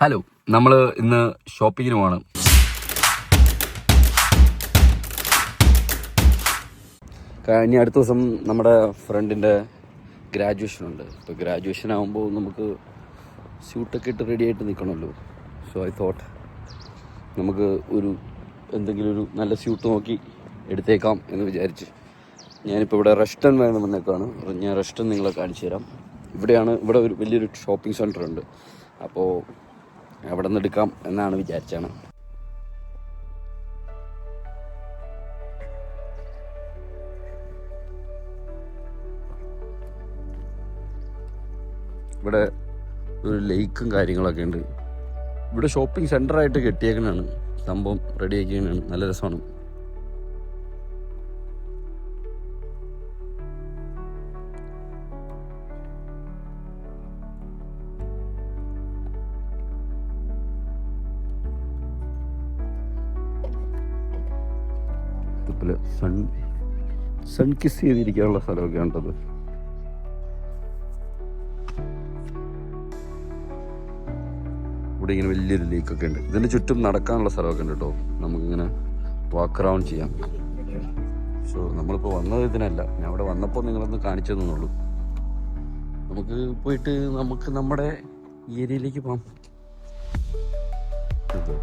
Hello നമ്മൾ ഇന്ന് ഷോപ്പിങ്ങിന് പോവാണ് കഴിഞ്ഞ അടുത്ത ദിവസം നമ്മുടെ ഫ്രണ്ടിന്റെ ഗ്രാജുവേഷൻ ഉണ്ട്. ഇപ്പോൾ ഗ്രാജുവേഷൻ ആകുമ്പോൾ നമുക്ക് സ്യൂട്ടൊക്കെ ഇട്ട് റെഡി ആയിട്ട് നിൽക്കണമല്ലോ സോ ഐ തോട്ട് നമുക്ക് ഒരു എന്തെങ്കിലും ഒരു നല്ല സ്യൂട്ട് നോക്കി എടുത്തേക്കാം എന്ന് വിചാരിച്ച് ഞാനിപ്പോൾ ഇവിടെ റെസ്റ്റൻ വേണം വന്നേക്കാണ്. ഞാൻ റെസ്റ്റൻ നിങ്ങളെ കാണിച്ചു തരാം ഇവിടെയാണ് ഇവിടെ ഒരു വലിയൊരു ഷോപ്പിംഗ് സെന്റർ ഉണ്ട്. അപ്പോൾ അവിടെ നിന്ന് എടുക്കാം എന്നാണ് വിചാരിച്ചാണ് ഇവിടെ ഒരു ലേക്കും കാര്യങ്ങളൊക്കെ ഉണ്ട്. ഇവിടെ ഷോപ്പിംഗ് സെന്ററായിട്ട് കെട്ടിയേക്കുന്നതാണ്. സംഭവം റെഡി ആക്കിയാണ് നല്ല രസമാണ്. ഇതുപോലെ സൺ സൺ കിസ് ചെയ്തിരിക്കാനുള്ള സ്ഥലമൊക്കെ ഉണ്ടത്. ഇവിടെ ഇങ്ങനെ വലിയൊരു ലേക്കൊക്കെ ഉണ്ട്. ഇതിന്റെ ചുറ്റും നടക്കാനുള്ള സ്ഥലമൊക്കെ ഉണ്ട് കേട്ടോ. നമുക്കിങ്ങനെ വാക്ക് റൗണ്ട് ചെയ്യാം. സോ നമ്മളിപ്പോൾ വന്നത് ഇതിനല്ല. ഞാൻ അവിടെ വന്നപ്പോൾ നിങ്ങളൊന്ന് കാണിച്ചു തന്നുള്ളൂ നമുക്ക് പോയിട്ട് നമുക്ക് നമ്മുടെ ഏരിയയിലേക്ക് പോകാം ഇത്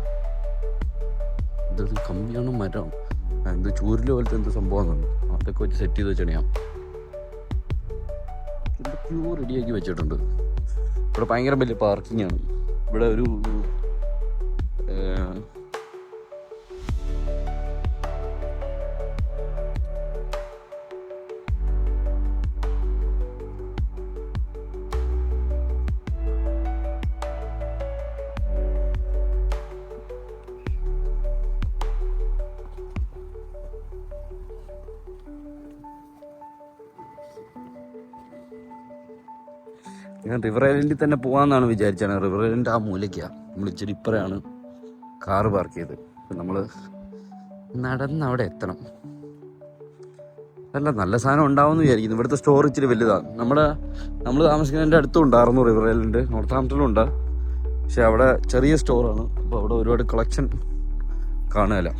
ഇതൊരു കമ്പിയാണ് മരം. എന്ത് ചൂരിൽ പോലത്തെ എന്ത് സംഭവം അതൊക്കെ വെച്ച് സെറ്റ് ചെയ്ത് വെച്ചണിയാം ക്യൂ റെഡിയാക്കി വെച്ചിട്ടുണ്ട്. ഇവിടെ ഭയങ്കര വലിയ പാർക്കിംഗ് ആണ്. ഇവിടെ ഒരു ഞാൻ റിവർ ഐലൻഡിൽ തന്നെ പോകാമെന്നാണ് വിചാരിച്ചാണ് റിവർ ഐലൻഡ് ആ മൂലയ്ക്കാണ് നമ്മൾ ഇച്ചിരി ഇപ്പറയാണ് കാറ് പാർക്ക് ചെയ്ത്. നമ്മൾ നടന്ന് അവിടെ എത്തണം. അല്ല നല്ല സാധനം ഉണ്ടാവുമെന്ന് വിചാരിക്കുന്നു. ഇവിടുത്തെ സ്റ്റോർ ഇച്ചിരി വലുതാണ്. നമ്മുടെ നമ്മൾ താമസിക്കുന്നതിന്റെ അടുത്തും ഉണ്ടായിരുന്നു റിവർ ഐലൻഡ് നോർത്ത് ആംപ്റ്റണിലും ഉണ്ട്. പക്ഷെ അവിടെ ചെറിയ സ്റ്റോറാണ് അപ്പോൾ അവിടെ ഒരുപാട് കളക്ഷൻ കാണുകയില്ല.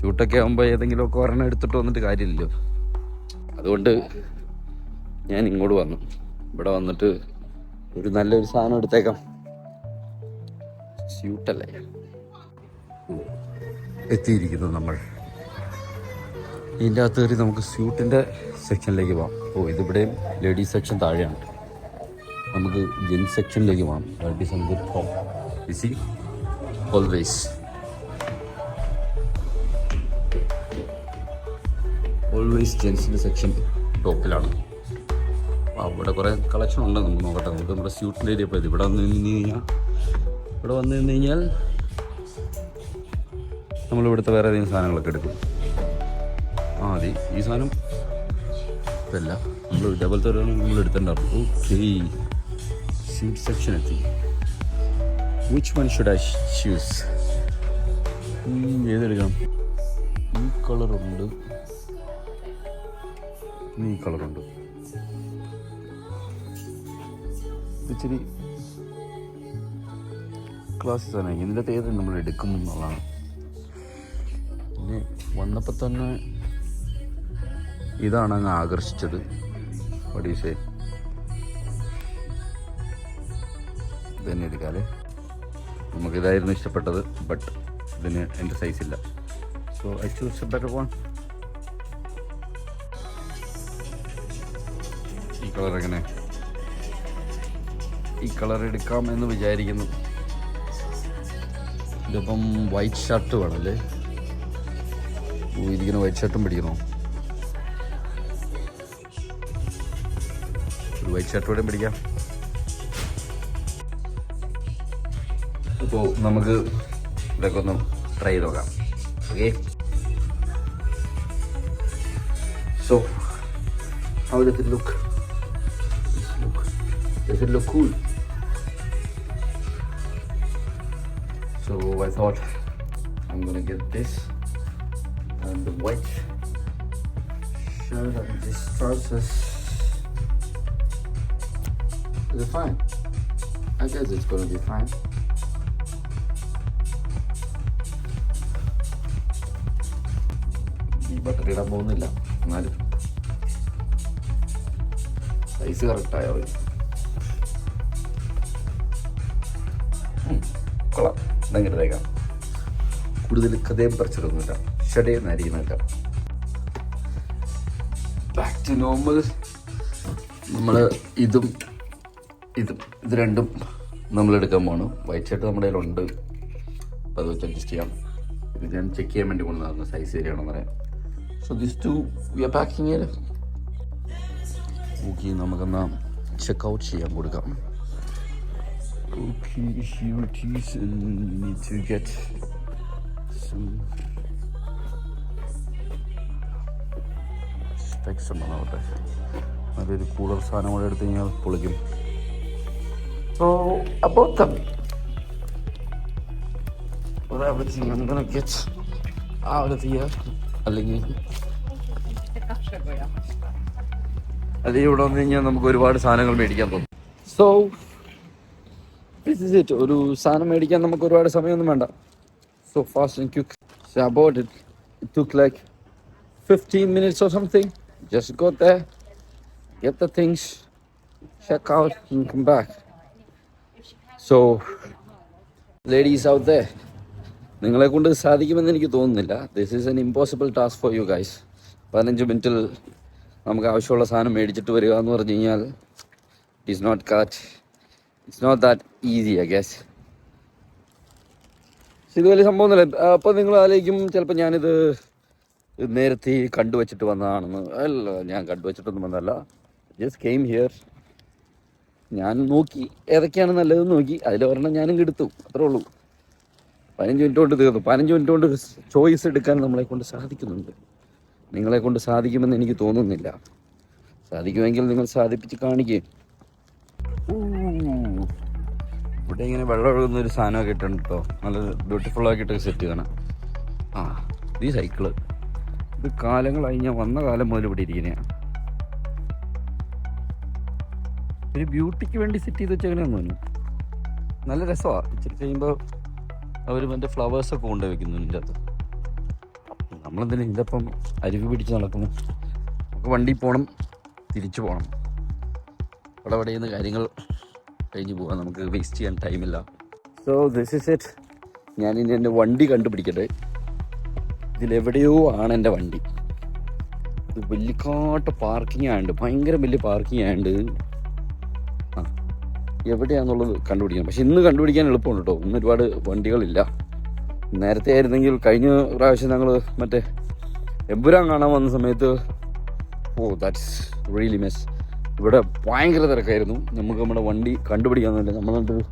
ഷൂട്ടൊക്കെ ആകുമ്പോൾ ഏതെങ്കിലുമൊക്കെ ഒരെണ്ണം എടുത്തിട്ട് വന്നിട്ട് കാര്യമില്ലല്ലോ. അതുകൊണ്ട് ഞാൻ ഇങ്ങോട്ട് വന്നു. ഇവിടെ വന്നിട്ട് ഒരു നല്ലൊരു സാധനം എടുത്തേക്കാം. സ്യൂട്ടല്ലേ? എത്തിയിരിക്കുന്നു നമ്മൾ. ഇതിന്റെ അകത്ത് കയറി നമുക്ക് സ്യൂട്ടിന്റെ സെക്ഷനിലേക്ക് പോകാം ഓ ഇതിവിടെയും ലേഡീസ് സെക്ഷൻ താഴെയാണ്. നമുക്ക് ജെൻസ് സെക്ഷനിലേക്ക് പോകാം that is busy always always ജെൻസിന്റെ section ടോപ്പിലാണ്. ആ, അവിടെ കുറേ കളക്ഷൻ ഉണ്ട് നമുക്ക് നോക്കട്ടെ. നമുക്ക് നമ്മുടെ സ്യൂട്ടിന്റെ ഏരിയ പോയത്. ഇവിടെ വന്ന് നിന്ന് കഴിഞ്ഞാൽ ഇവിടെ വന്ന് നിന്ന് കഴിഞ്ഞാൽ നമ്മൾ ഇവിടുത്തെ വേറെ ഏതെങ്കിലും സാധനങ്ങളൊക്കെ എടുക്കും. ആ അതെ. ഈ സാധനം ഇതല്ല. നമ്മൾ ഇതേപോലത്തെ ഒരു നമ്മൾ എടുത്തിട്ടുണ്ടായിരുന്നു ഓക്കെ സ്യൂട്ട് സെക്ഷൻ എത്തി. Which one should I shoes ഏതെടുക്കണം? ഈ കളറുണ്ട് ഈ കളറുണ്ട് ഇച്ചിരി ക്ലാസ്സസ് ആണ് ഇതിന്റെ ഏത് നമ്മൾ എടുക്കും എന്നുള്ളതാണ്. പിന്നെ വന്നപ്പോൾ തന്നെ ഇതാണ് അങ്ങ് ആകർഷിച്ചത് ഇത് തന്നെ എടുക്കാല്ലേ? നമുക്കിതായിരുന്നു ഇഷ്ടപ്പെട്ടത് ബട്ട് ഇതിന് എന്റെ സൈസ് ഇല്ല. So I choose a better one ഈ കളർ എങ്ങനെ? ഈ കളർ എടുക്കാം എന്ന് വിചാരിക്കുന്നു. ഇതിപ്പം വൈറ്റ് ഷർട്ട് വേണമല്ലേ ഇരിക്കുന്ന വൈറ്റ് ഷർട്ടും പിടിക്കണോ? ഒരു വൈറ്റ് ഷർട്ട് കൂടെ പിടിക്കാം. ഇപ്പോൾ നമുക്ക് ഇതൊക്കെ ഒന്ന് ട്രൈ ചെയ്ത് നോക്കാം. Okay so how does it look look Does it look cool? So I thought I'm gonna get this and the white shirt and this trousers. Is it fine? I guess it's gonna be fine. ഈ butter ഇടാൻ പോകുന്നില്ല എന്നാലും size correct ആയാൽ മതി ഉം, കൊള്ളാം ഭയങ്കര രേഖ കൂടുതൽ കഥയും പറിച്ചിട്ടൊന്നുമില്ല ഷടയെന്നായിരിക്കുന്നില്ല ബാക്ക് ടു നോർമൽ നമ്മൾ ഇതും ഇതും ഇത് രണ്ടും നമ്മൾ എടുക്കാൻ പോകണം വൈറ്റ് ഷർട്ട് നമ്മുടെ കയ്യിലുണ്ട്. അപ്പോൾ അത് വെച്ച് അഡ്ജസ്റ്റ് ചെയ്യാം. ഇത് ഞാൻ ചെക്ക് ചെയ്യാൻ വേണ്ടി കൊണ്ടുവന്നു സൈസ് ശരിയാണെന്ന് പറയാം so this two we are packing okay നമുക്കെന്നാ check out ചെയ്യാൻ കൊടുക്കാം. Okay here it is and we need to get some specs ഉണ്ടാവട്ടെ നല്ലൊരു കൂളർ സാധനം കൂടെ എടുത്ത് കഴിഞ്ഞാൽ പൊളിക്കും സോ out അല്ലെങ്കിൽ അല്ലെങ്കിൽ ഇവിടെ വന്നു കഴിഞ്ഞാൽ നമുക്ക് ഒരുപാട് സാധനങ്ങൾ മേടിക്കാൻ തോന്നും സോ ഇറ്റ് ഒരു സാധനം മേടിക്കാൻ നമുക്ക് ഒരുപാട് സമയമൊന്നും വേണ്ട. So fast and quick about it took like fifteen minutes or something just go the get the things. Check out and come back. So ladies out there. നിങ്ങളെ കൊണ്ട് സാധിക്കുമെന്ന് എനിക്ക് തോന്നുന്നില്ല. This is an impossible task for you guys പതിനഞ്ച് മിനിറ്റിൽ നമുക്ക് ആവശ്യമുള്ള സാധനം മേടിച്ചിട്ട് വരിക എന്ന് പറഞ്ഞു കഴിഞ്ഞാൽ it is not cat it's not that easy I guess ഇത് വലിയ സംഭവമൊന്നുമില്ല അപ്പോൾ നിങ്ങൾ ആലോചിക്കും ചിലപ്പോൾ ഞാനിത് നേരത്തെ കണ്ടുവച്ചിട്ട് വന്നതാണെന്ന്. അല്ല ഞാൻ കണ്ടുവച്ചിട്ടൊന്നും വന്നതല്ല. ജസ്റ്റ് കെയിം ഹിയർ ഞാൻ നോക്കി. ഏതൊക്കെയാണ് നല്ലതെന്ന് നോക്കി. അതിൽ ഒരെണ്ണം ഞാനും എടുത്തു. അത്രേ ഉള്ളൂ. പതിനഞ്ച് മിനിറ്റ് കൊണ്ട് തീർന്നു. പതിനഞ്ച് മിനിറ്റ് കൊണ്ട് ചോയ്സ് എടുക്കാൻ നമ്മളെ കൊണ്ട് സാധിക്കുന്നുണ്ട്. നിങ്ങളെ കൊണ്ട് സാധിക്കുമെന്ന് എനിക്ക് തോന്നുന്നില്ല. സാധിക്കുമെങ്കിൽ നിങ്ങൾ സാധിപ്പിച്ച് കാണിക്കുകയും ഇവിടെ ഇങ്ങനെ വെള്ളം ഒഴുകുന്ന ഒരു സാധനമൊക്കെ ഇട്ടുണ്ട് കേട്ടോ നല്ല ബ്യൂട്ടിഫുൾ ആക്കിയിട്ടൊക്കെ സെറ്റ് ചെയ്യണം ആ ഈ സൈക്കിൾ ഇത് കാലങ്ങൾ ഞാൻ വന്ന കാലം മുതൽ ഇവിടെ ഇരിക്കുന്നതാണ് ഒരു ബ്യൂട്ടിക്ക് വേണ്ടി സെറ്റ് ചെയ്ത് വെച്ചെങ്ങനെയാന്ന് തോന്നുന്നു? നല്ല രസമാണ് ഇച്ചിരി കഴിയുമ്പോൾ അവർ മറ്റേ ഫ്ലവേഴ്സൊക്കെ കൊണ്ട് വെക്കുന്നു ഇതിന്റെ അകത്ത്. നമ്മളെന്തിനാ ഇതിപ്പം അരുവി പിടിച്ച് നടക്കുന്നു? നമുക്ക് വണ്ടി പോകണം തിരിച്ചു പോകണം അവിടെ നിന്ന് കാര്യങ്ങൾ കഴിഞ്ഞ് പോകാം നമുക്ക് വേസ്റ്റ് ചെയ്യാൻ ടൈമില്ല സോ ദിസ് ഇസ് ഇറ്റ് ഞാനിനി എന്റെ വണ്ടി കണ്ടുപിടിക്കട്ടെ. ഇതിലെവിടെയോ ആണ് എന്റെ വണ്ടി. ഇത് വലിയക്കാട്ട പാർക്കിംഗ് ആയതുകൊണ്ട് ഭയങ്കര വലിയ പാർക്കിംഗ് ആയതുകൊണ്ട് ആ എവിടെയാണെന്നുള്ളത് കണ്ടുപിടിക്കണം. പക്ഷെ ഇന്ന് കണ്ടുപിടിക്കാൻ എളുപ്പമുണ്ട് കേട്ടോ ഇന്ന് ഒരുപാട് വണ്ടികളില്ല. നേരത്തെ ആയിരുന്നെങ്കിൽ കഴിഞ്ഞ പ്രാവശ്യം ഞങ്ങൾ മറ്റേ എമ്പുരാൻ കാണാൻ വന്ന സമയത്ത് ഓ ദാറ്റ്സ് റിയലി മിസ് ഇവിടെ ഭയങ്കര തിരക്കായിരുന്നു. നമുക്ക് നമ്മുടെ വണ്ടി കണ്ടുപിടിക്കാമെന്നില്ല നമ്മൾ എന്നിട്ട്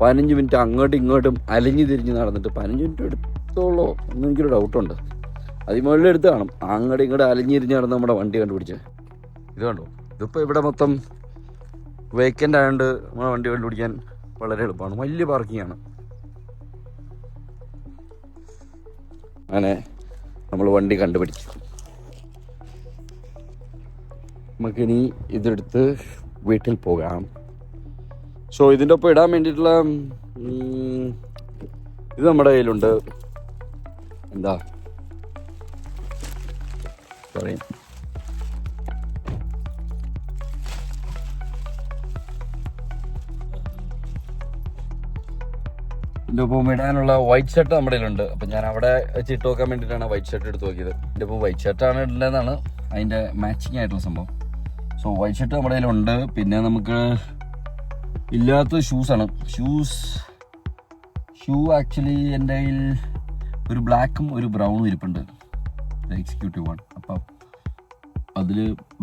പതിനഞ്ച് മിനിറ്റ് അങ്ങോട്ടും ഇങ്ങോട്ടും അലിഞ്ഞു തിരിഞ്ഞ് നടന്നിട്ട് പതിനഞ്ച് മിനിറ്റ് എടുത്തോളോ എന്ന് എനിക്കൊരു ഡൗട്ടുണ്ട്. അതിമുകളിൽ എടുത്ത് കാണും. അങ്ങോട്ടും ഇങ്ങോട്ടും അലഞ്ഞിരിഞ്ഞ് നടന്ന് നമ്മുടെ വണ്ടി കണ്ടുപിടിച്ച്. ഇത് കണ്ടോ? ഇതിപ്പോൾ ഇവിടെ മൊത്തം വേക്കന്റ് ആയതുകൊണ്ട് നമ്മുടെ വണ്ടി കണ്ടുപിടിക്കാൻ വളരെ എളുപ്പമാണ്. വലിയ പാർക്കിംഗ് ആണ്. അങ്ങനെ നമ്മൾ വണ്ടി കണ്ടുപിടിച്ചു. നമുക്കിനി ഇതെടുത്ത് വീട്ടിൽ പോകാം. സോ ഇതിന്റെ ഒപ്പം ഇടാൻ വേണ്ടിയിട്ടുള്ള ഇത് നമ്മുടെ കയ്യിലുണ്ട്. എന്താ? പറയും എന്റെ ഒപ്പം ഇടാനുള്ള വൈറ്റ് ഷർട്ട് നമ്മുടെ കയ്യിലുണ്ട്. അപ്പം ഞാൻ അവിടെ വെച്ച് ഇട്ട് നോക്കാൻ വേണ്ടിയിട്ടാണ് വൈറ്റ് ഷർട്ട് എടുത്ത് നോക്കിയത്. എന്റെ ഒപ്പം വൈറ്റ് ഷർട്ടാണ് ഇടേണ്ടതെന്നാണ് അതിന്റെ മാച്ചിങ് ആയിട്ടുള്ള സംഭവം. സോ വൈറ്റ് ഷർട്ട് നമ്മുടെ കയ്യിലുണ്ട്. പിന്നെ നമുക്ക് ഇല്ലാത്ത ഷൂസാണ് ഷൂസ് ഷൂ ആക്ച്വലി എന്റെ കയ്യിൽ ഒരു ബ്ലാക്കും ഒരു ബ്രൗണും ഇരിപ്പുണ്ട്. എക്സിക്യൂട്ടീവ് വൺ അപ്പം അതിൽ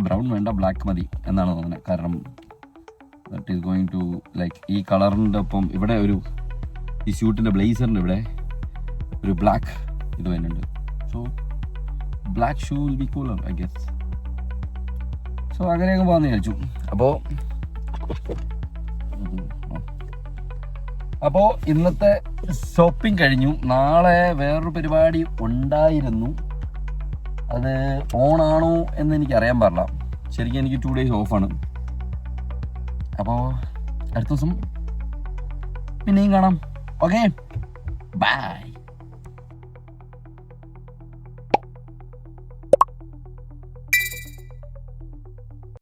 ബ്രൗൺ വേണ്ട ബ്ലാക്ക് മതി എന്നാണ് തോന്നുന്നത്. കാരണം that is going to like ഈ കളറിന്റെ ഒപ്പം ഇവിടെ ഒരു ഈ ഷൂട്ടിന്റെ ബ്ലേസറിന്റെ ഇവിടെ ഒരു ബ്ലാക്ക് ഇത് വരുന്നുണ്ട് so black shoe will be cooler I guess so അങ്ങനെയൊക്കെ പോകാമെന്ന് വിചാരിച്ചു. അപ്പോൾ അപ്പോൾ ഇന്നത്തെ ഷോപ്പിംഗ് കഴിഞ്ഞു. നാളെ വേറൊരു പരിപാടി ഉണ്ടായിരുന്നു. അത് ഓണാണോ എന്ന് എനിക്ക് അറിയാൻ പാടില്ല. ശരിക്കും എനിക്ക് ടു ഡേയ്സ് ഓഫാണ് അപ്പോൾ അടുത്ത ദിവസം പിന്നെയും കാണാം. Okay bye